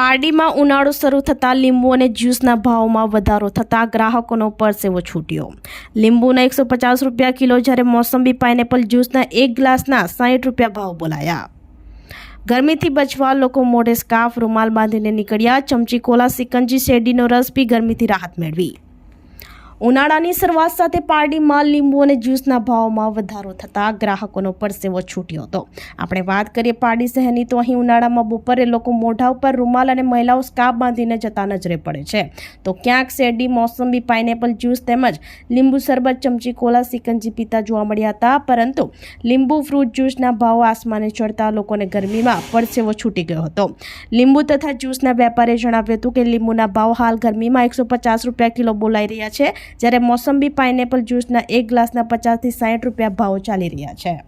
પારડીમાં ઉનાળો શરૂ થતાં લીંબુ અને જ્યુસના ભાવમાં વધારો થતાં ગ્રાહકોનો પરસેવો છૂટ્યો. લીંબુના એકસો પચાસ રૂપિયા કિલો જ્યારે મોસંબી પાઇનેપલ જ્યુસના એક ગ્લાસના સાઠ રૂપિયા ભાવ બોલાયા. ગરમીથી બચવા લોકો મોઢે સ્કાર્ફ, રૂમાલ બાંધીને નીકળ્યા. ચમચી કોલા, સિકંજી, શેરડીનો રસ પી ગરમીથી રાહત મેળવી. ઉનાળાની શરૂઆત સાથે પારડીમાં લીંબુ અને જ્યુસના ભાવમાં વધારો થતાં ગ્રાહકોનો પરસેવો છૂટ્યો હતો. આપણે વાત કરીએ પારડી શહેરની, તો અહીં ઉનાળામાં બપોરે લોકો મોઢા ઉપર રૂમાલ અને મહિલાઓ સ્કાર્ફ બાંધીને જતા નજરે પડે છે. તો ક્યાંક શેરડી, મોસંબી, પાઇનેપલ જ્યુસ તેમજ લીંબુ શરબત, ચમચી કોલા, સિકંજી પીતા જોવા મળ્યા હતા, પરંતુ લીંબુ ફ્રૂટ જ્યુસના ભાવ આસમાને ચડતા લોકોને ગરમીમાં પરસેવો છૂટી ગયો હતો. લીંબુ તથા જ્યુસના વેપારીએ જણાવ્યું હતું કે લીંબુના ભાવ હાલ ગરમીમાં એકસો પચાસ રૂપિયા કિલો બોલાઈ રહ્યા છે. જ્યારે મોસંબી પાઇનેપલ જ્યુસના એક ગ્લાસના પચાસથી સાઠ રૂપિયા ભાવ ચાલી રહ્યા છે.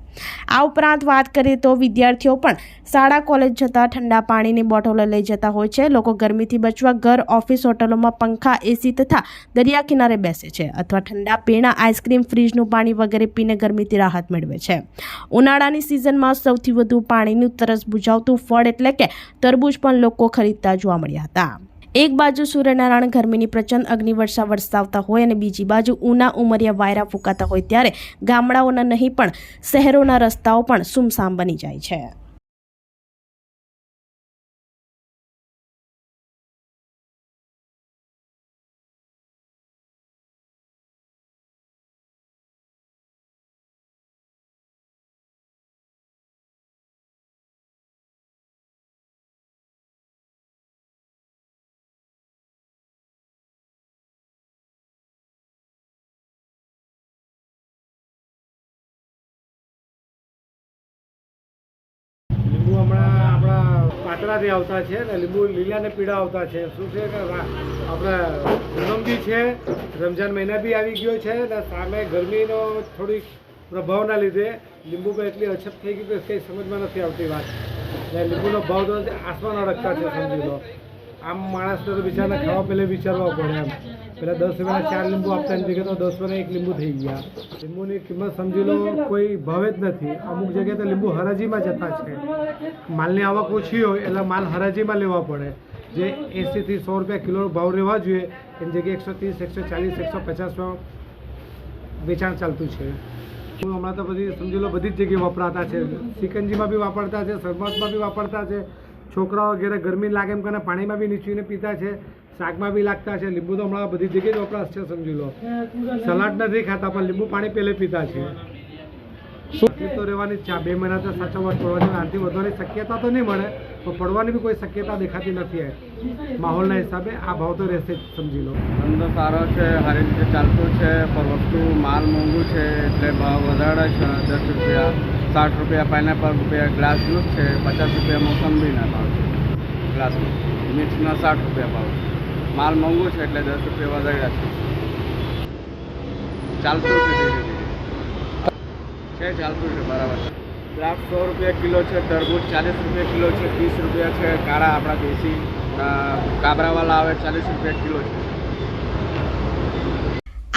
આ ઉપરાંત વાત કરીએ તો વિદ્યાર્થીઓ પણ શાળા કોલેજ જતાં ઠંડા પાણીની બોટલો લઈ જતા હોય છે. લોકો ગરમીથી બચવા ઘર, ઓફિસ, હોટલોમાં પંખા, એસી તથા દરિયા કિનારે બેસે છે અથવા ઠંડા પીણા, આઈસ્ક્રીમ, ફ્રીજનું પાણી વગેરે પીને ગરમીથી રાહત મેળવે છે. ઉનાળાની સિઝનમાં સૌથી વધુ પાણીનું તરસ બુજાવતું ફળ એટલે કે તરબૂચ પણ લોકો ખરીદતા જોવા મળ્યા હતા. એક બાજુ સૂર્યનારાયણ ગરમીની પ્રચંડ અગ્નિવર્ષા વરસાવતા હોય અને બીજી બાજુ ઉના ઉમરિયા વાયરા ફૂંકાતા હોય ત્યારે ગામડાઓના નહીં પણ શહેરોના રસ્તાઓ પણ સુમસામ બની જાય છે. આપણા આવતા છે ને લીંબુ લીલાને પીળા આવતા છે. શું છે કે આપણે પૂનમ બી છે રમજાન મહિના બી આવી ગયો છે ને સામે ગરમીનો થોડીક પ્રભાવના લીધે લીંબુ પર એટલી અછત થઈ ગઈ કે કંઈ સમજમાં નથી આવતી વાત. ને લીંબુનો ભાવ તો આસમાન અડકતા છે, સમજી લો. આમ માણસને તો બિચારા ખાવા પહેલે વિચારવા પડે એમ. પેલા દસ રૂપિયાના ચાર લીંબુ આપતા એની તો દસ રૂપિયાના એક લીંબુ થઈ ગયા. લીંબુની કિંમત સમજી લો, કોઈ ભાવે જ નથી. અમુક જગ્યાએ તો લીંબુ હરાજીમાં જતા છે. માલની આવક ઓછી હોય, એટલે માલ હરાજીમાં લેવા પડે. જે એંસીથી સો રૂપિયા કિલો ભાવ રહેવા જોઈએ, એની જગ્યાએ એકસો ત્રીસ, એકસો ચાલીસ, એકસો પચાસમાં વેચાણ ચાલતું છે. હમણાં તો બધી સમજી લો બધી જ જગ્યાએ વપરાતા છે. સિકંજીમાં બી વાપરતા છે, શરબતમાં બી વાપરતા છે. છોકરાઓ ઘેરે ગરમી લાગે એમ કરીને પાણીમાં બી નીચવીને પીતા છે શાકમાં બી લાગતા છે લીંબુ તો હમણાં બધી જગ્યાએ જ વપરાશ છે સમજી લો. સલાડ નથી ખાતા પણ લીંબુ પાણી પહેલે પીતા છે. તો રહેવાની જ છે. બે મહિના તો સાચવવા પડવાની આનાથી વધવાની શક્યતા તો નહીં મળે પણ પડવાની બી કોઈ શક્યતા દેખાતી નથી એ માહોલના હિસાબે આ ભાવ તો રહેશે જ સમજી લો. ધંધો સારો છે સારી રીતે ચાલતું છે પણ વસ્તુ માલ મોંઘું છે એટલે ભાવ વધારે છે દસ રૂપિયા. સાઠ રૂપિયા પાઇનેપલ રૂપિયા ગ્લાસ જ્યુસ છે, પચાસ રૂપિયા મોસંબીના ભાવ છે. ગ્લાસમાં મિક્સના સાઠ રૂપિયા ભાવ માલ મોંઘો છે એટલે દસ રૂપિયા વધાર્યા છે. ચાલતું છે ધીરે છે ચાલતું છે, બરાબર ગ્લાસ સો રૂપિયા કિલો છે, તરબૂચ ચાલીસ રૂપિયા કિલો છે, ત્રીસ રૂપિયા છે, કાળા આપણા દેશી કાબરાવાલા આવે, ચાલીસ રૂપિયા કિલો છે.